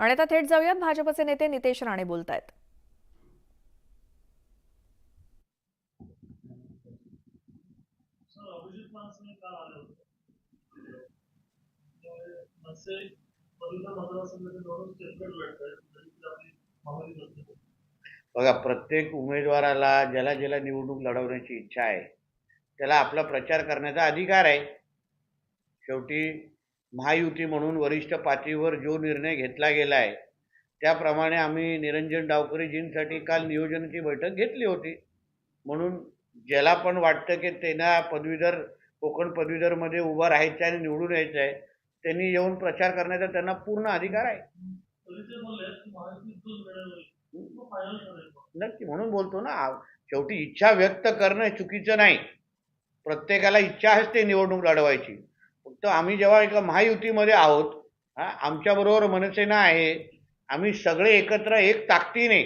आणि आता थेट जाऊयात. भाजपचे नेते नितेश राणे बोलत आहेत बघा प्रत्येक उमेदवाराला ज्याला ज्याला निवडणूक लढवण्याची इच्छा आहे त्याला आपला प्रचार करण्याचा अधिकार आहे. शेवटी महायुती म्हणून वरिष्ठ पातळीवर जो निर्णय घेतला गेला आहे त्याप्रमाणे आम्ही निरंजन डावकरीजींसाठी काल नियोजनाची बैठक घेतली होती. म्हणून ज्याला पण वाटतं की त्यांना पदवीधर कोकण पदवीधरमध्ये उभं राहायचं आहे आणि निवडून यायचं आहे त्यांनी येऊन प्रचार करण्याचा त्यांना पूर्ण अधिकार आहे. ते तो नक्की म्हणून बोलतो ना शेवटी इच्छा व्यक्त करणं चुकीचं नाही. प्रत्येकाला इच्छा असते निवडणूक लढवायची. तर आम्ही जेव्हा एका महायुतीमध्ये आहोत हा आमच्याबरोबर मनसेना आहे. आम्ही सगळे एकत्र एक ताकदीने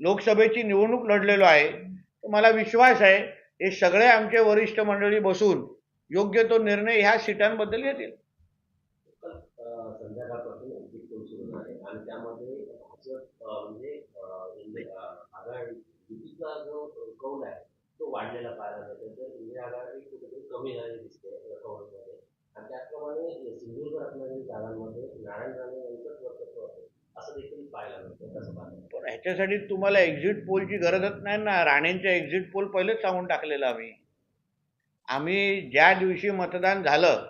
लोकसभेची निवडणूक लढलेलो आहे. तर मला विश्वास आहे हे सगळे आमचे वरिष्ठ मंडळी बसून योग्य तो निर्णय ह्या सीटांबद्दल घेतील. संध्याकाळपासून म्हणजे, जो कौल आहे तो वाढलेला पाहायला मिळतो. कमी झालेली दिसते. असणाऱ्या जागांमध्ये नारायण राणे यांचंच वर्चस्व आहे असं देखील पाहायला मिळतं. पण ह्याच्यासाठी तुम्हाला एक्झिट पोलची गरजच नाही ना. राणेंच्या एक्झिट पोल पहिलेच सांगून टाकलेला आम्ही. आम्ही ज्या दिवशी मतदान झालं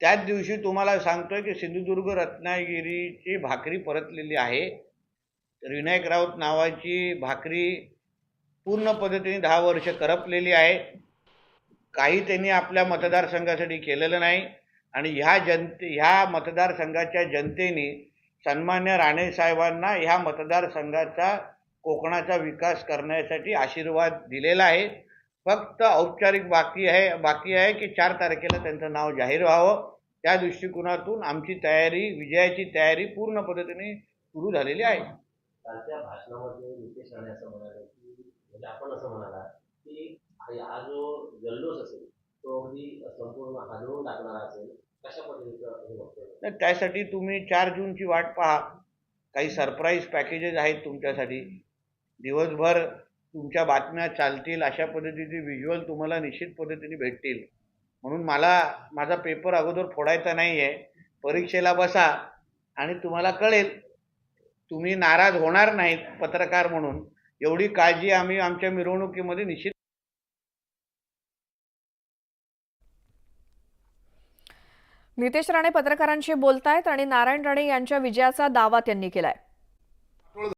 त्याच दिवशी तुम्हाला सांगतोय की सिंधुदुर्ग रत्नागिरीची भाकरी परतलेली आहे. विनायक राऊत नावाची भाकरी पूर्ण पद्धतीने दहा वर्ष करपलेली आहे. काही त्यांनी आपल्या मतदारसंघासाठी केलेलं नाही. आणि ह्या जनते ह्या मतदारसंघाच्या जनतेने सन्मान्य राणे साहेबांना ह्या मतदारसंघाचा कोकणाचा विकास करण्यासाठी आशीर्वाद दिलेला आहे. फक्त औपचारिक बाकी आहे बाकी आहे की चार तारखेला त्यांचं नाव जाहीर व्हावं. त्या दृष्टिकोनातून आमची तयारी विजयाची तयारी पूर्ण पद्धतीने सुरू झालेली आहे. कालच्या भाषणामध्ये नितेश राणे असं म्हणाले की म्हणजे आपण असं म्हणाला की हा हा जो जल्लोष असेल त्यासाठी तुम्ही चार जूनची वाट पहा. काही सरप्राईज पॅकेजेस आहेत तुमच्यासाठी. दिवसभर तुमच्या बातम्या चालतील अशा पद्धतीचे व्हिज्युअल तुम्हाला निश्चित पद्धतीने भेटतील. म्हणून मला माझा पेपर अगोदर फोडायचा नाही आहे परीक्षेला बसा आणि तुम्हाला कळेल. तुम्ही नाराज होणार नाहीत पत्रकार म्हणून. एवढी काळजी आम्ही आमच्या मिरवणुकीमध्ये निश्चित नितेश राणे पत्रकारांशी बोलतायत आणि नारायण राणे यांच्या विजयाचा दावा त्यांनी केलाय.